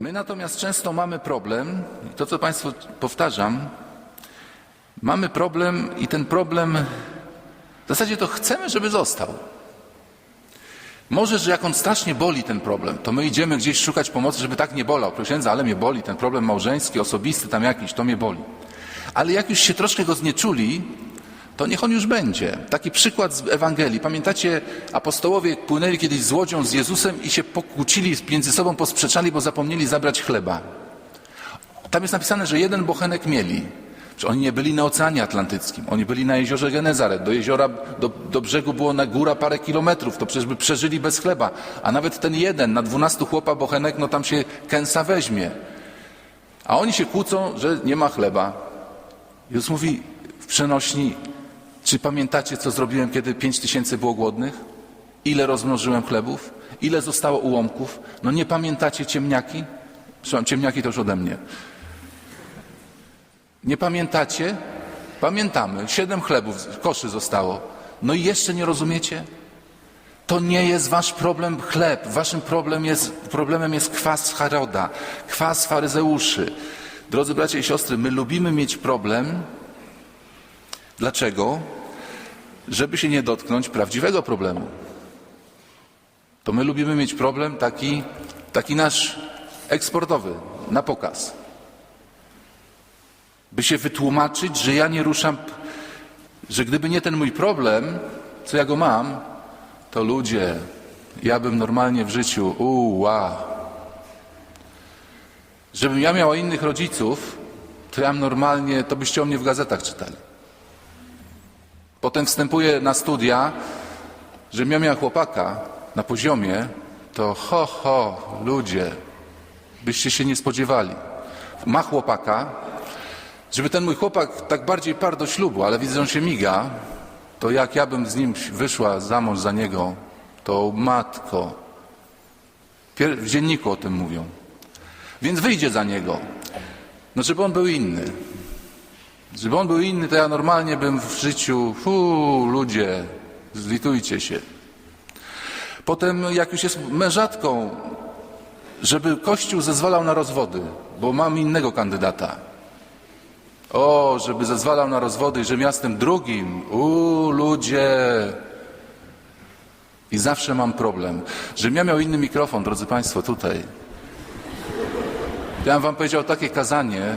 My natomiast często mamy problem, to co Państwu powtarzam, mamy problem i ten problem w zasadzie to chcemy, żeby został. Może, że jak on strasznie boli ten problem, to my idziemy gdzieś szukać pomocy, żeby tak nie bolał. Księdza, ale mnie boli ten problem małżeński, osobisty, tam jakiś, to mnie boli. Ale jak już się troszkę go znieczuli, to niech on już będzie. Taki przykład z Ewangelii. Pamiętacie, apostołowie płynęli kiedyś z łodzią z Jezusem i się pokłócili, między sobą posprzeczali, bo zapomnieli zabrać chleba. Tam jest napisane, że jeden bochenek mieli. Że oni nie byli na Oceanie Atlantyckim, oni byli na jeziorze Genezaret. Do jeziora, do, do brzegu było na góra parę kilometrów, to przecież by przeżyli bez chleba. A nawet ten jeden na dwunastu chłopa bochenek, no tam się kęsa weźmie. A oni się kłócą, że nie ma chleba. Jezus mówi w przenośni, czy pamiętacie, co zrobiłem, kiedy pięć tysięcy było głodnych? Ile rozmnożyłem chlebów? Ile zostało ułomków? No nie pamiętacie ciemniaki? Przepraszam, ciemniaki to już ode mnie. Nie pamiętacie? Pamiętamy. Siedem chlebów, koszy zostało. No i jeszcze nie rozumiecie? To nie jest wasz problem chleb. Waszym problem jest, problemem jest kwas Haroda, kwas faryzeuszy. Drodzy bracia i siostry, my lubimy mieć problem. Dlaczego? Żeby się nie dotknąć prawdziwego problemu. To my lubimy mieć problem taki, taki nasz eksportowy, na pokaz. By się wytłumaczyć, że ja nie ruszam, że gdyby nie ten mój problem, co ja go mam, to ludzie, ja bym normalnie w życiu, uła. Żebym ja miał innych rodziców, to ja normalnie, to byście o mnie w gazetach czytali. Potem wstępuję na studia, ja miał chłopaka na poziomie, to ho, ho, ludzie, byście się nie spodziewali. Ma chłopaka, żeby ten mój chłopak tak bardziej par do ślubu, ale widzę, że on się miga, to jak ja bym z nim wyszła za mąż za niego, to matko. W dzienniku o tym mówią. Więc wyjdzie za niego. No, żeby on był inny. Żeby on był inny, to ja normalnie bym w życiu, fu, ludzie, zlitujcie się. Potem, jak już jest mężatką, żeby Kościół zezwalał na rozwody, bo mam innego kandydata. O, żeby zezwalał na rozwody, że miastem drugim. U, ludzie. I zawsze mam problem. Żebym ja miał inny mikrofon, drodzy Państwo, tutaj. Ja bym Wam powiedział takie kazanie,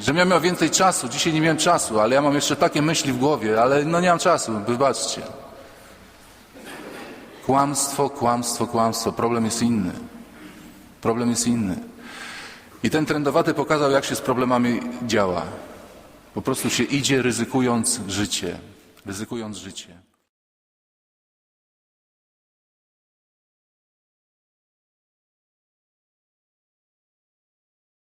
żebym ja miał więcej czasu. Dzisiaj nie miałem czasu, ale ja mam jeszcze takie myśli w głowie, ale no nie mam czasu, wybaczcie. Kłamstwo, kłamstwo, kłamstwo. Problem jest inny. Problem jest inny. I ten trendowaty pokazał, jak się z problemami działa. Po prostu się idzie ryzykując życie. Ryzykując życie.